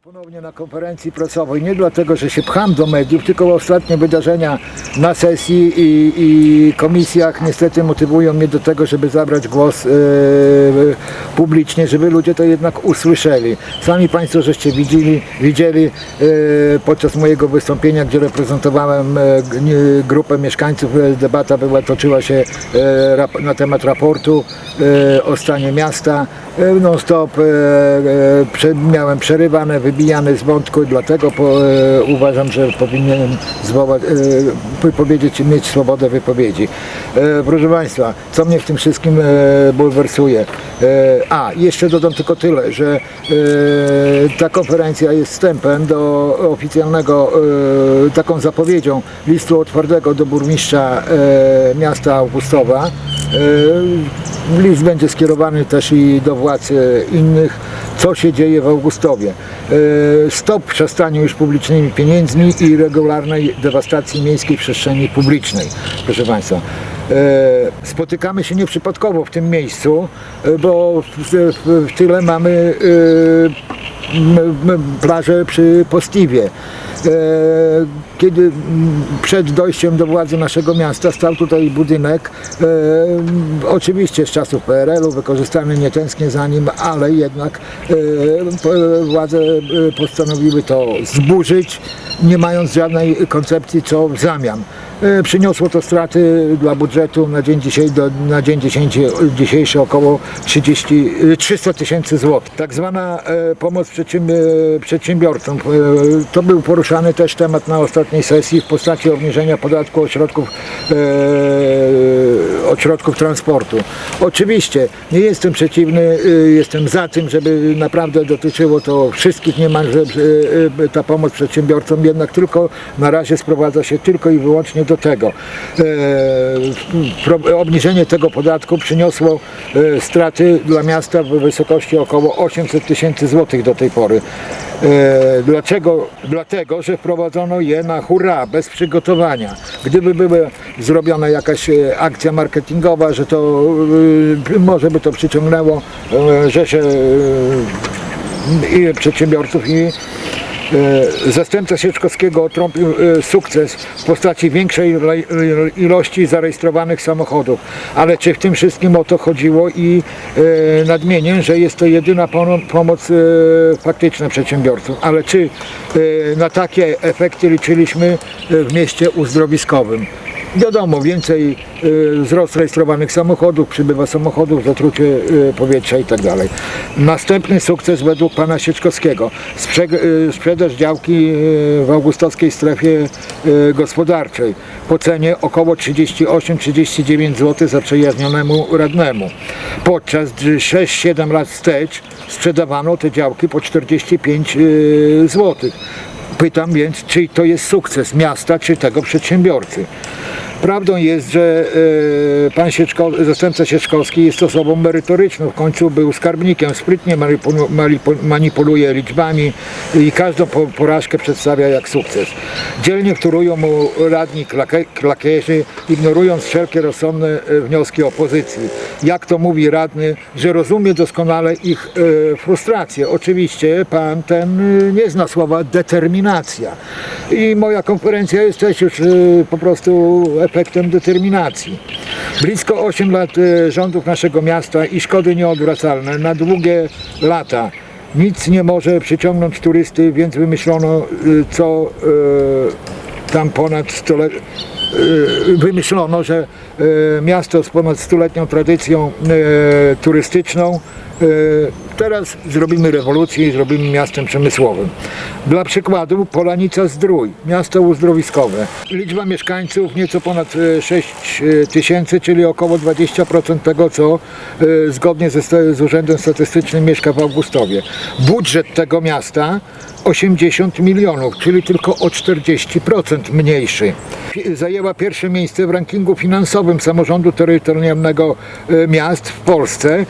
Ponownie na konferencji prasowej, nie dlatego, że się pcham do mediów, tylko ostatnie wydarzenia na sesji i, i komisjach niestety motywują mnie do tego, żeby zabrać głos e, publicznie, żeby ludzie to jednak usłyszeli. Sami Państwo żeście widzieli, widzieli e, podczas mojego wystąpienia, gdzie reprezentowałem nie- grupę mieszkańców, debata była, toczyła się rap, na temat raportu e, o stanie miasta. E, Non stop e, prze, miałem przerywane, wybijane z wątku, dlatego po, e, uważam, że powinienem e, wypowiedzieć, mieć swobodę wypowiedzi. E, proszę Państwa, co mnie w tym wszystkim e, bulwersuje? E, a, jeszcze dodam tylko tyle, że e, ta konferencja jest wstępem do oficjalnego, e, taką zapowiedzią listu otwartego do burmistrza e, miasta Augustowa. E, List będzie skierowany też i do władz e, innych, co się dzieje w Augustowie. E, Stop przestaniu już publicznymi pieniędzmi i regularnej dewastacji miejskiej przestrzeni publicznej, proszę Państwa. E, Spotykamy się nieprzypadkowo w tym miejscu, e, bo w, tyle mamy plażę przy Postiwie. E, Kiedy m, przed dojściem do władzy naszego miasta stał tutaj budynek, e, oczywiście z czasów PRL-u, wykorzystany nie tęsknię za nim, ale jednak e, po- władze e, postanowiły to zburzyć, nie mając żadnej koncepcji co w zamian. E, Przyniosło to straty dla budżetu na dzień, dzisiaj, do, na dzień dzisiejszy, około 30, e, 300 tysięcy złotych. Tak zwana e, pomoc przedsięb- e, przedsiębiorcom. E, To był poruszany też temat na ostatniej sesji w postaci obniżenia podatku od środków, e, od środków transportu. Oczywiście nie jestem przeciwny, e, jestem za tym, żeby naprawdę dotyczyło to wszystkich niemalże e, e, ta pomoc przedsiębiorcom, jednak tylko na razie sprowadza się tylko i wyłącznie do tego. E, Obniżenie tego podatku przyniosło e, straty dla miasta w wysokości około 800 tysięcy złotych do tej pory. E, Dlaczego? Dlatego, że wprowadzono je na hurra, bez przygotowania. Gdyby była zrobiona jakaś akcja marketingowa, że to e, może by to przyciągnęło rzesze e, i przedsiębiorców i Zastępca Sieczkowskiego otrąbił e, sukces w postaci większej ilości zarejestrowanych samochodów. Ale czy w tym wszystkim o to chodziło i nadmienię, że jest to jedyna pomo- pomoc faktyczna przedsiębiorców. Ale czy na takie efekty liczyliśmy w mieście uzdrowiskowym? Wiadomo, więcej e, wzrost rejestrowanych samochodów, przybywa samochodów, zatrucie e, powietrza i tak. Następny sukces według pana Sieczkowskiego. E, sprzedaż działki w augustowskiej strefie gospodarczej po cenie około 38-39 zł za przejawnionemu radnemu. Podczas gdy 6-7 lat wstecz sprzedawano te działki po 45 zł. Pytam więc, czy to jest sukces miasta, czy tego przedsiębiorcy. Prawdą jest, że e, pan zastępca Sieczkowski jest osobą merytoryczną. W końcu był skarbnikiem, sprytnie manipu- manipu- manipuluje liczbami i każdą po, porażkę przedstawia jak sukces. Dzielnie wtórują mu radni klakierzy, ignorując wszelkie rozsądne e, wnioski opozycji. Jak to mówi radny, że rozumie doskonale ich e, frustrację. Oczywiście pan ten nie zna słowa determinacja. I moja konferencja jest też już e, po prostu efektem determinacji. Blisko 8 lat e, rządów naszego miasta i szkody nieodwracalne na długie lata. Nic nie może przyciągnąć turysty, więc wymyślono e, co tam ponad 100 lat wymyślono, że miasto z ponad stuletnią tradycją turystyczną teraz zrobimy rewolucję i zrobimy miastem przemysłowym. Dla przykładu Polanica Zdrój, miasto uzdrowiskowe. Liczba mieszkańców nieco ponad e, 6 tysięcy, czyli około 20% tego, co e, zgodnie ze, z Urzędem Statystycznym mieszka w Augustowie. Budżet tego miasta 80 milionów, czyli tylko o 40% mniejszy. Zajęła pierwsze miejsce w rankingu finansowym samorządu terytorialnego e, miast w Polsce e,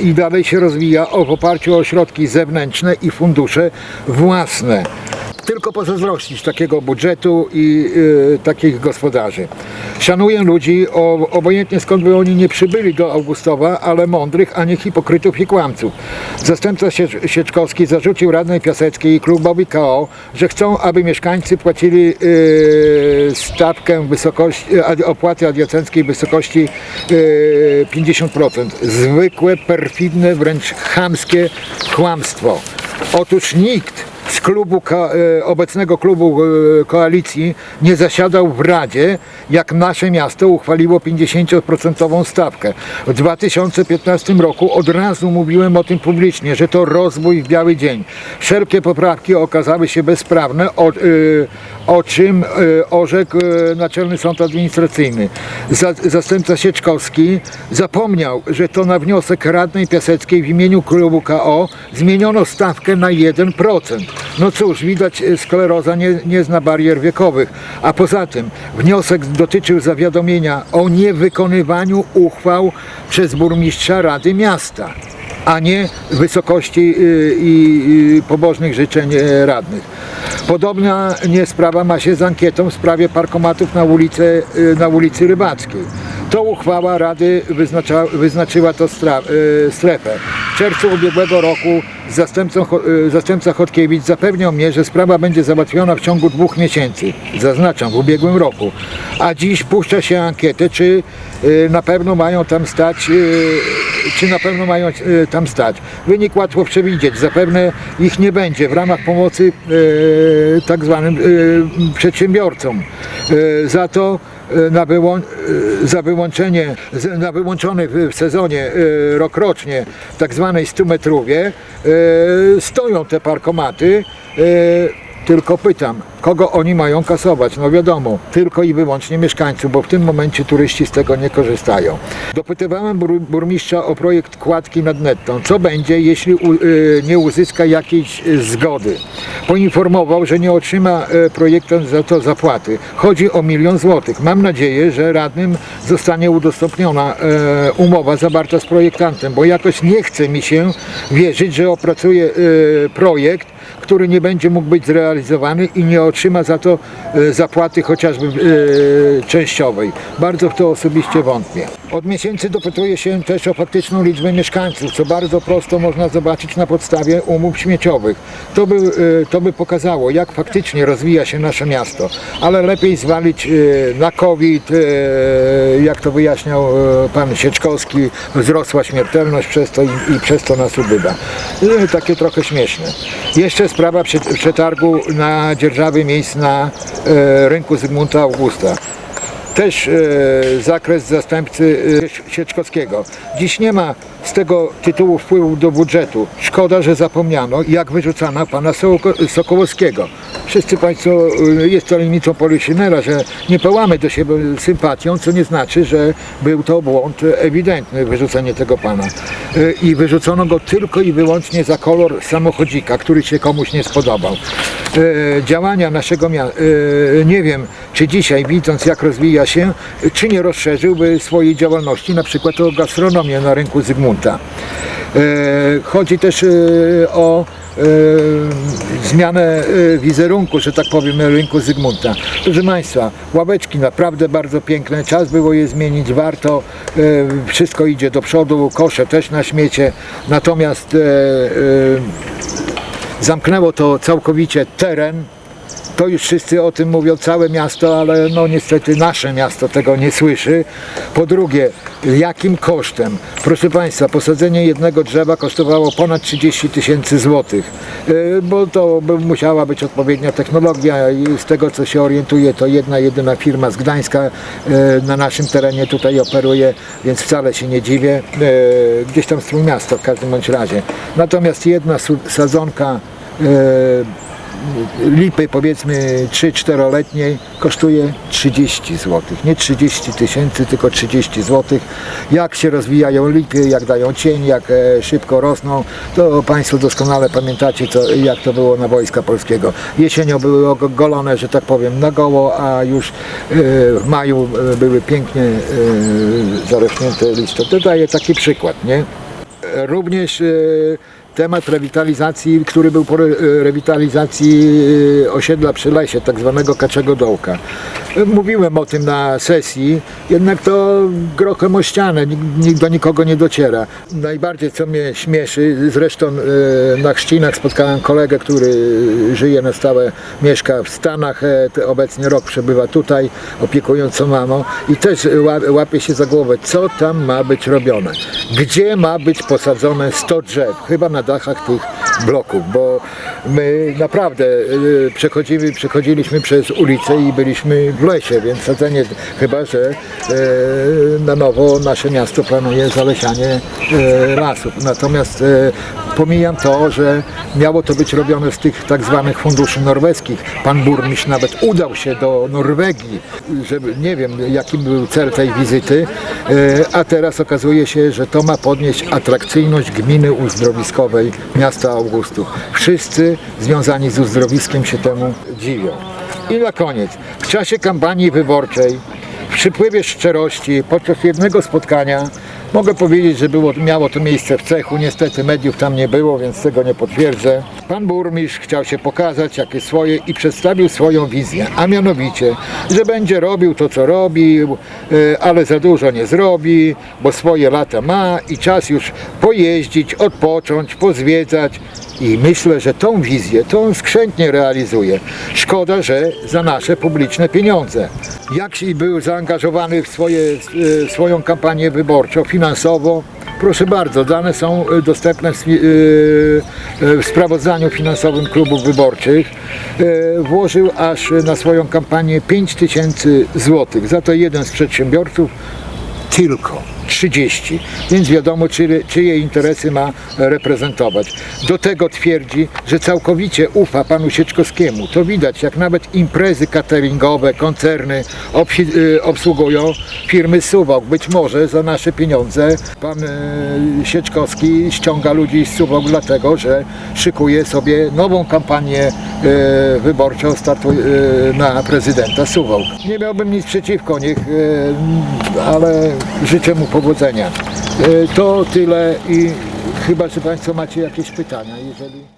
i dalej się rozwija w oparciu o środki zewnętrzne i fundusze własne. Tylko pozazdrościć takiego budżetu i y, takich gospodarzy. Szanuję ludzi, o, obojętnie skąd by oni nie przybyli do Augustowa, ale mądrych, a nie hipokrytów i kłamców. Zastępca Sie- Sieczkowski zarzucił radnej Piaseckiej i klubowi KO, że chcą, aby mieszkańcy płacili y, stawkę wysokości, ad- opłaty adiacenckiej w wysokości y, 50%. Zwykłe, perfidne, wręcz chamskie kłamstwo. Otóż nikt z klubu, e, obecnego klubu e, koalicji nie zasiadał w Radzie, jak nasze miasto uchwaliło 50% stawkę. W 2015 roku od razu mówiłem o tym publicznie, że to rozbój w biały dzień. Wszelkie poprawki okazały się bezprawne, o, e, o czym orzekł Naczelny Sąd Administracyjny. Za, zastępca Sieczkowski zapomniał, że to na wniosek radnej Piaseckiej w imieniu klubu KO zmieniono stawkę na 1%. No cóż, widać e, skleroza nie, nie zna barier wiekowych. A poza tym wniosek dotyczył zawiadomienia o niewykonywaniu uchwał przez burmistrza Rady Miasta a nie wysokości y, i pobożnych życzeń y, radnych. Podobna nie sprawa ma się z ankietą w sprawie parkomatów na, ulicy, y, na ulicy Rybackiej. To uchwała Rady wyznaczyła to strefę. W czerwcu ubiegłego roku zastępcą, y, zastępca Chodkiewicz zapewniał mnie, że sprawa będzie załatwiona w ciągu dwóch miesięcy. Zaznaczam, w ubiegłym roku. A dziś puszcza się ankietę, czy y, na pewno mają tam stać, y, czy na pewno mają tam stać. Wynik łatwo przewidzieć. Zapewne ich nie będzie w ramach pomocy tak zwanym przedsiębiorcom. Za to na, wyłą, y, za wyłączenie, na wyłączony w w sezonie y, rokrocznie tak zwanej 100 metrowie y, stoją te parkomaty. Y, tylko pytam, kogo oni mają kasować? No wiadomo, tylko i wyłącznie mieszkańców, bo w tym momencie turyści z tego nie korzystają. Dopytywałem bur- burmistrza o projekt kładki nad nettą. Co będzie, jeśli y, nie uzyska jakiejś y, zgody? Poinformował, że nie otrzyma y, projektant za to zapłaty. Chodzi o milion złotych. Mam nadzieję, że radnym zostanie udostępniona e, umowa zawarta z projektantem, bo jakoś nie chce mi się wierzyć, że opracuje e, projekt, który nie będzie mógł być zrealizowany i nie otrzyma za to e, zapłaty chociażby e, częściowej. Bardzo w to osobiście wątpię. Od miesięcy dopytuję się też o faktyczną liczbę mieszkańców, co bardzo prosto można zobaczyć na podstawie umów śmieciowych. To by, e, to by pokazało, jak faktycznie rozwija się nasze miasto, ale lepiej zwalić e, na COVID, e, jak to wyjaśniał pan Sieczkowski, wzrosła śmiertelność przez to i, i przez to nas ubywa. Takie trochę śmieszne. Jeszcze sprawa prze- przetargu na dzierżawy miejsc na rynku Zygmunta Augusta. Też e, zakres zastępcy e, Sieczkowskiego. Dziś nie ma z tego tytułu wpływu do budżetu. Szkoda, że zapomniano, jak wyrzucano pana Sokołowskiego. Wszyscy Państwo, e, jest to limitą Poliszynela, że nie pałamy do siebie sympatią, co nie znaczy, że był to błąd ewidentny, wyrzucenie tego pana. E, I wyrzucono go tylko i wyłącznie za kolor samochodzika, który się komuś nie spodobał. E, Działania naszego miasta, nie wiem, czy dzisiaj widząc jak rozwija się, czy nie rozszerzyłby swojej działalności na przykład o gastronomię na rynku Zygmunta. E, Chodzi też e, o e, zmianę wizerunku, że tak powiem, rynku Zygmunta. Proszę Państwa, ławeczki naprawdę bardzo piękne, czas było je zmienić, warto, wszystko idzie do przodu, kosze też na śmiecie, natomiast zamknęło to całkowicie teren, to już wszyscy o tym mówią, całe miasto, ale no niestety nasze miasto tego nie słyszy. Po drugie, jakim kosztem? Proszę Państwa, posadzenie jednego drzewa kosztowało ponad 30 tysięcy złotych, Yy, bo to musiała być odpowiednia technologia i z tego co się orientuję, to jedna, jedyna firma z Gdańska yy, na naszym terenie tutaj operuje, więc wcale się nie dziwię. Yy, Gdzieś tam z Trójmiasta w każdym bądź razie. Natomiast jedna sadzonka lipy powiedzmy 3-4-letniej kosztuje 30 zł. Nie 30 tysięcy, tylko 30 zł. Jak się rozwijają lipy, jak dają cień, jak e, szybko rosną, to Państwo doskonale pamiętacie, co, jak to było na Wojska Polskiego. Jesienią były ogolone, że tak powiem, na goło, a już e, w maju e, były pięknie zarośnięte listy. To daje taki przykład, nie? Również temat rewitalizacji, który był po re, rewitalizacji e, osiedla przy lesie, tak zwanego Kaczego Dołka. Mówiłem o tym na sesji, jednak to grochem o ścianę, nikt, do nikogo nie dociera. Najbardziej co mnie śmieszy, zresztą e, na chrzcinach spotkałem kolegę, który żyje na stałe, mieszka w Stanach, e, obecnie rok przebywa tutaj, opiekując się mamą i też ła- łapie się za głowę, co tam ma być robione. Gdzie ma być posadzone 100 drzew? Chyba na dachach tych bloków, bo my naprawdę e, przechodzimy, przechodziliśmy przez ulicę i byliśmy w lesie, więc chyba że e, na nowo nasze miasto planuje zalesianie e, lasów. Natomiast e, pomijam to, że miało to być robione z tych tak zwanych funduszy norweskich. Pan burmistrz nawet udał się do Norwegii, żeby nie wiem jaki był cel tej wizyty, a teraz okazuje się, że to ma podnieść atrakcyjność gminy uzdrowiskowej miasta Augustów. Wszyscy związani z uzdrowiskiem się temu dziwią. I na koniec, w czasie kampanii wyborczej w przypływie szczerości podczas jednego spotkania mogę powiedzieć, że było, miało to miejsce w cechu. Niestety mediów tam nie było, więc tego nie potwierdzę. Pan burmistrz chciał się pokazać jakie swoje i przedstawił swoją wizję, a mianowicie, że będzie robił to, co robił, e, ale za dużo nie zrobi, bo swoje lata ma i czas już pojeździć, odpocząć, pozwiedzać. I myślę, że tą wizję to on skrzętnie realizuje. Szkoda, że za nasze publiczne pieniądze. Jak się był zaangażowany w swoje, swoją kampanię wyborczą finansowo, proszę bardzo, dane są dostępne w, e, w sprawozdaniu finansowym klubów wyborczych. E, Włożył aż na swoją kampanię 5 tysięcy złotych. Za to jeden z przedsiębiorców tylko 30, więc wiadomo, czy, czyje interesy ma reprezentować. Do tego twierdzi, że całkowicie ufa panu Sieczkowskiemu. To widać, jak nawet imprezy cateringowe, koncerny obsi- y, obsługują firmy Suwok. Być może za nasze pieniądze pan y, Sieczkowski ściąga ludzi z Suwok dlatego, że szykuje sobie nową kampanię y, wyborczą startu, na prezydenta Suwok. Nie miałbym nic przeciwko nich, y, ale życzę mu powodzenia. Y, To tyle i chyba, że Państwo macie jakieś pytania, jeżeli...